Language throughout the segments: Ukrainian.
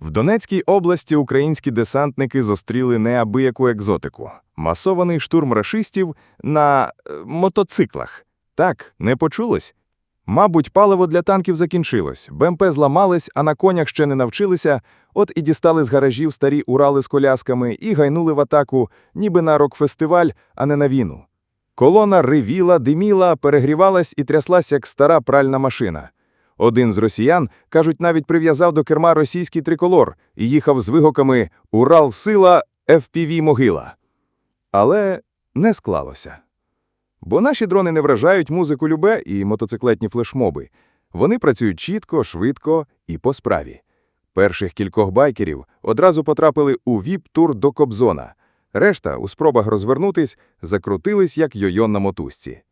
В Донецькій області українські десантники зустріли неабияку екзотику – масований штурм рашистів на е, мотоциклах. Так, не почулось? Мабуть, паливо для танків закінчилось, БМП зламались, а на конях ще не навчилися, от і дістали з гаражів старі Урали з колясками і гайнули в атаку, ніби на рок-фестиваль, а не на війну. Колона ривіла, диміла, перегрівалась і тряслась, як стара пральна машина. Один з росіян, кажуть, навіть прив'язав до керма російський триколор і їхав з вигуками «Урал – сила, FPV – могила». Але не склалося. Бо наші дрони не вражають музику любе і мотоциклетні флешмоби. Вони працюють чітко, швидко і по справі. Перших кількох байкерів одразу потрапили у віп-тур до Кобзона. Решта, у спробах розвернутись, закрутились, як йойон на мотузці.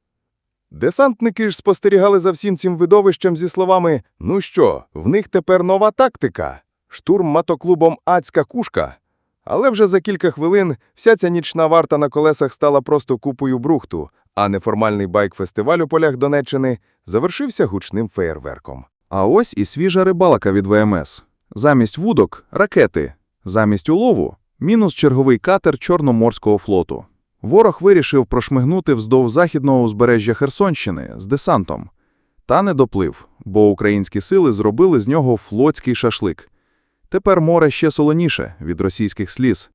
Десантники ж спостерігали за всім цим видовищем зі словами «Ну що, в них тепер нова тактика? Штурм мотоклубом «Адська кушка». Але вже за кілька хвилин вся ця нічна варта на колесах стала просто купою брухту, а неформальний байк-фестиваль у полях Донеччини завершився гучним феєрверком. А ось і свіжа рибалка від ВМС. Замість вудок – ракети. Замість улову – мінус черговий катер Чорноморського флоту. Ворог вирішив прошмигнути вздовж західного узбережжя Херсонщини з десантом. Та не доплив, бо українські сили зробили з нього флотський шашлик. Тепер море ще солоніше від російських сліз.